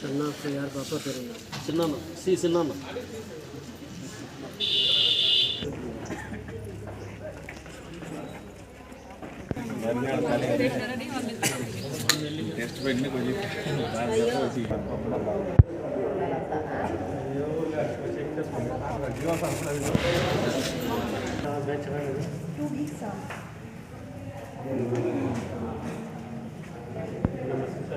చిన్న యారు పాప పేరు చిన్న సి చిన్న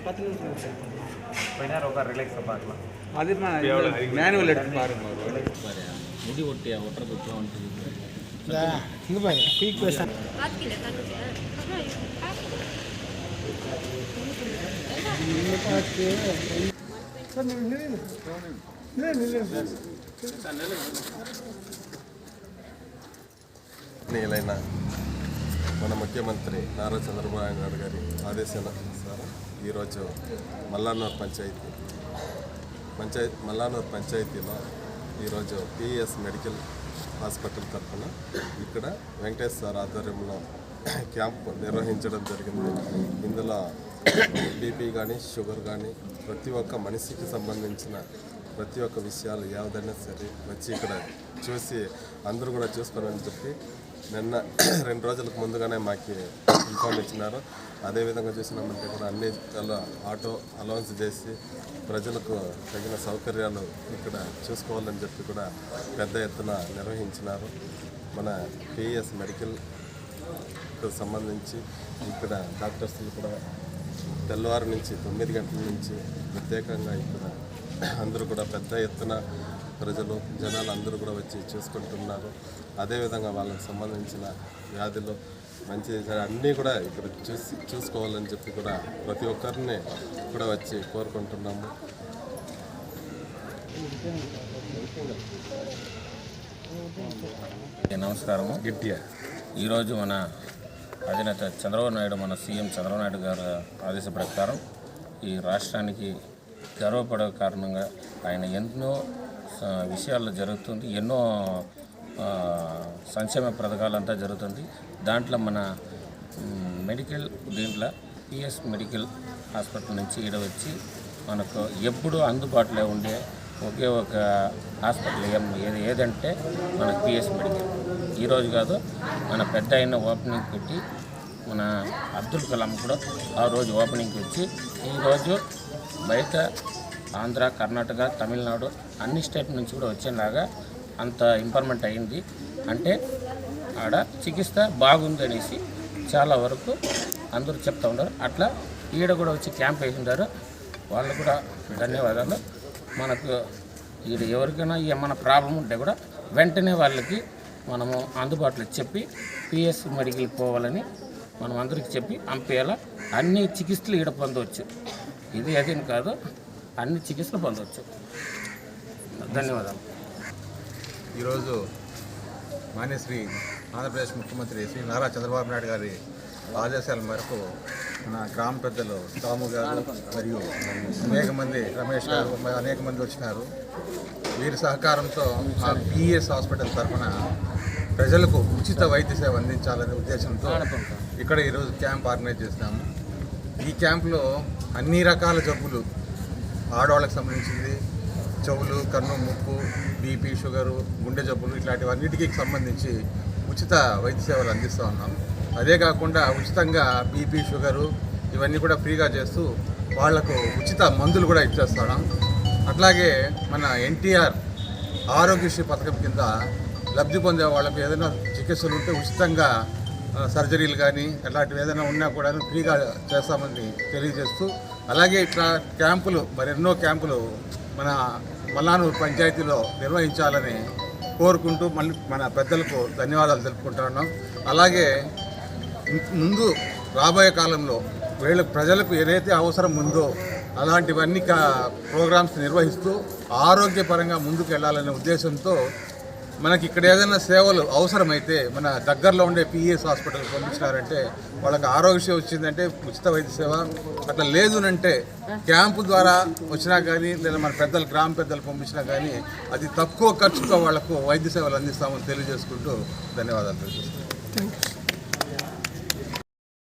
பத்து நிமிஷம் கொஞ்ச நேரம் உட்கார் பார்க்கலாம் அது மேனுவல் எடுத்து பாருங்க பாரு முடி ஒட்டியா ஒட்டுற பச்சம் வந்துட்டு இங்கே பாருங்க குயிக் பேசன் இல்லைண்ணா మన ముఖ్యమంత్రి నారా చంద్రబాబు నాయుడు గారి ఆదేశానుసారం ఈరోజు మల్లానూరు పంచాయతీ పంచాయతీ మల్లానూరు పంచాయతీలో ఈరోజు పిఎస్ మెడికల్ హాస్పిటల్ తరఫున ఇక్కడ వెంకటేశ్వర ఆధ్వర్యంలో క్యాంప్ నిర్వహించడం జరిగింది. ఇందులో బీపీ కానీ షుగర్ కానీ ప్రతి ఒక్క మనిషికి సంబంధించిన ప్రతి ఒక్క విషయాలు ఏదైనా సరే వచ్చి ఇక్కడ చూసి అందరూ కూడా చూసుకోవాలని చెప్పి నిన్న రెండు రోజులకు ముందుగానే మాకు ఇన్ఫార్మ్ ఇచ్చినారు. అదేవిధంగా చూసినామంటే కూడా అన్ని ఆటో అలౌన్స్ చేసి ప్రజలకు తగిన సౌకర్యాలు ఇక్కడ చూసుకోవాలని చెప్పి కూడా పెద్ద ఎత్తున నిర్వహించినారు. మన పిఎస్ మెడికల్ సంబంధించి ఇక్కడ డాక్టర్స్లు కూడా తెల్లవారు నుంచి తొమ్మిది గంటల నుంచి ప్రత్యేకంగా ఇక్కడ అందరూ కూడా పెద్ద ఎత్తున ప్రజలు జనాలు అందరూ కూడా వచ్చి చూసుకుంటున్నారు. అదేవిధంగా వాళ్ళకి సంబంధించిన వ్యాధులు మంచి అన్నీ కూడా ఇక్కడ చూసి చూసుకోవాలని చెప్పి కూడా ప్రతి ఒక్కరిని కూడా వచ్చి కోరుకుంటున్నాము. నమస్కారము. గిట్టియా? ఈరోజు మన అధినేత చంద్రబాబు నాయుడు మన సీఎం చంద్రబాబు నాయుడు గారి ఆదేశ ప్రకారం ఈ రాష్ట్రానికి గర్వపడే కారణంగా ఆయన ఎన్నో విషయాల్లో జరుగుతుంది. ఎన్నో సంక్షేమ పథకాలంతా జరుగుతుంది. దాంట్లో మన మెడికల్ దీంట్లో పిఎస్ మెడికల్ హాస్పిటల్ నుంచి ఈడ వచ్చి మనకు ఎప్పుడూ అందుబాటులో ఉండే ఒకే ఒక హాస్పిటల్ ఏం ఏది ఏదంటే మన పిఎస్ మెడికల్. ఈరోజు కాదు మన పెద్ద అయిన ఓపెనింగ్ పెట్టి మన అబ్దుల్ కలాం కూడా ఆ రోజు ఓపెనింగ్కి వచ్చి ఈరోజు బయట ఆంధ్ర కర్ణాటక తమిళనాడు అన్ని స్టేట్ నుంచి కూడా వచ్చేలాగా అంత ఇంప్రూవ్మెంట్ అయింది అంటే ఆడ చికిత్స బాగుంది అనేసి చాలా వరకు అందరూ చెప్తా ఉన్నారు. అట్లా ఈడ కూడా వచ్చి క్యాంప్ వేసింటారు వాళ్ళు కూడా ధన్యవాదాలు. మనకు ఈడ ఎవరికైనా ఏమైనా ప్రాబ్లం ఉంటే కూడా వెంటనే వాళ్ళకి మనము అందుబాటులో చెప్పి పిఎస్ మెడికల్ పోవాలని మనం అందరికి చెప్పి పంపేయాలా? అన్ని చికిత్సలు ఈడ పొందవచ్చు. ఇది అదేం కాదు అన్ని చికిత్సలు పొందవచ్చు ధన్యవాదాలు. ఈరోజు మాన్యశ్రీ ఆంధ్రప్రదేశ్ ముఖ్యమంత్రి శ్రీ నారా చంద్రబాబు నాయుడు గారి ఆదేశాల మేరకు మన గ్రామ పెద్దలు తాము గారు మరియు అనేక మంది రమేష్ గారు అనేక మంది వచ్చినారు. వీరి సహకారంతో మా పిఎస్ హాస్పిటల్ తరఫున ప్రజలకు ఉచిత వైద్య సేవ అందించాలనే ఉద్దేశంతో ఇక్కడ ఈరోజు క్యాంప్ ఆర్గనైజ్ చేసినాము. ఈ క్యాంపులో అన్ని రకాల జబ్బులు ఆడవాళ్ళకి సంబంధించింది చెవులు కన్ను ముక్కు బీపీ షుగరు గుండె జబ్బులు ఇట్లాంటివన్నిటికీ సంబంధించి ఉచిత వైద్య సేవలు అందిస్తూ ఉన్నాం. అదే కాకుండా ఉచితంగా బీపీ షుగరు ఇవన్నీ కూడా ఫ్రీగా చేస్తూ వాళ్ళకు ఉచిత మందులు కూడా ఇచ్చేస్తున్నాం అట్లాగే మన ఎన్టీఆర్ ఆరోగ్యశ్రీ పథకం కింద లబ్ధి పొందే వాళ్ళకి ఏదైనా చికిత్సలు ఉంటే ఉచితంగా సర్జరీలు కానీ అలాంటివి ఏదైనా ఉన్నా కూడా ఫ్రీగా చేస్తామని తెలియజేస్తూ అలాగే ఇట్లా క్యాంపులు మరెన్నో క్యాంపులు మన మల్లానూరు పంచాయతీలో నిర్వహించాలని కోరుకుంటూ మళ్ళీ మన పెద్దలకు ధన్యవాదాలు తెలుపుకుంటున్నాం అలాగే ముందు రాబోయే కాలంలో వీళ్ళ ప్రజలకు ఏదైతే అవసరం ఉందో అలాంటివన్నీ కా ప్రోగ్రామ్స్ నిర్వహిస్తూ ఆరోగ్యపరంగా ముందుకు వెళ్ళాలనే ఉద్దేశంతో మనకి ఇక్కడ ఏదైనా సేవలు అవసరమైతే మన దగ్గరలో ఉండే పిఎస్ హాస్పిటల్ పంపించినారంటే వాళ్ళకి ఆరోగ్య వచ్చిందంటే ఉచిత వైద్య సేవ. అట్లా లేదు అంటే క్యాంపు ద్వారా వచ్చినా కానీ లేదా మన పెద్దలు గ్రామ పెద్దలు పంపించినా కానీ అది తక్కువ ఖర్చుతో వాళ్ళకు వైద్య సేవలు అందిస్తామని తెలియజేసుకుంటూ ధన్యవాదాలు తెలియజేస్తాను